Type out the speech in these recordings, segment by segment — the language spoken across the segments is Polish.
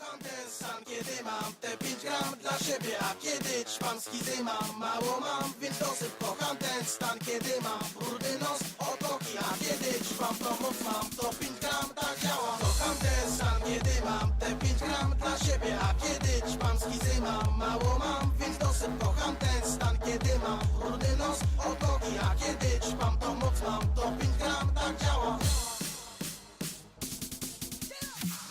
Kocham ten stan, kiedy mam te 5 gram dla siebie A kiedy ćpam skizy mam, mało mam, więc dosyć Kocham ten stan, kiedy mam brudny nos, otoki A kiedy ćpam, to moc mam, to 5 gram tak działa. Kocham ten stan, kiedy mam te 5 gram dla siebie A kiedy ćpam skizy mam, mało mam, więc dosyć Kocham ten stan, kiedy mam brudny nos, otoki A kiedy ćpam, to moc mam, to 5 gram tak działa.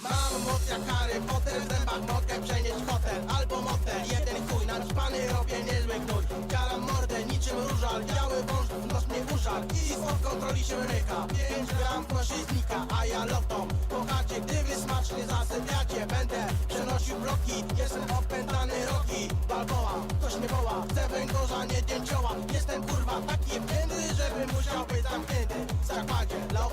Mam moc jak Potter w zębach mogę przenieść hotel Albo motel, jeden chuj Naćpany robię niezły gnój Dziaram mordę niczym różal. Biały wąż nos mnie użal I spod kontroli się ryka 5 gram prosi znika A ja lotą Kochacie, gdy wy smacznie zasypiacie. Będę przenosił bloki. Jestem opętany roki Balboa, ktoś mnie woła Chcę węgorza, nie dzięcioła Jestem kurwa taki wtedy, żeby musiał być zamknięty W zakładzie dla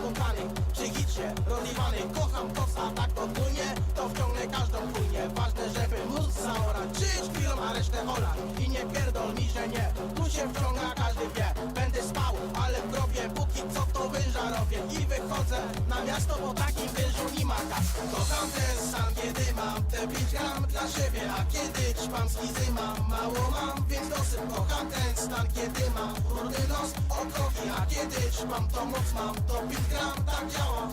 Żyć chwilą, a resztę olać I nie pierdol mi, że nie. Tu się wciąga, każdy wie. Będę spał, ale w grobie. Póki co to węża robię. I wychodzę na miasto, bo takim wężu nie ma kasku Kocham ten stan, kiedy mam te 5 gram dla siebie A kiedy ćpam skizy mam, mało mam Więc dosyć. Kocham ten stan, kiedy mam. Brudny nos, okoki A kiedy ćpam, to moc mam, to 5 gram tak działa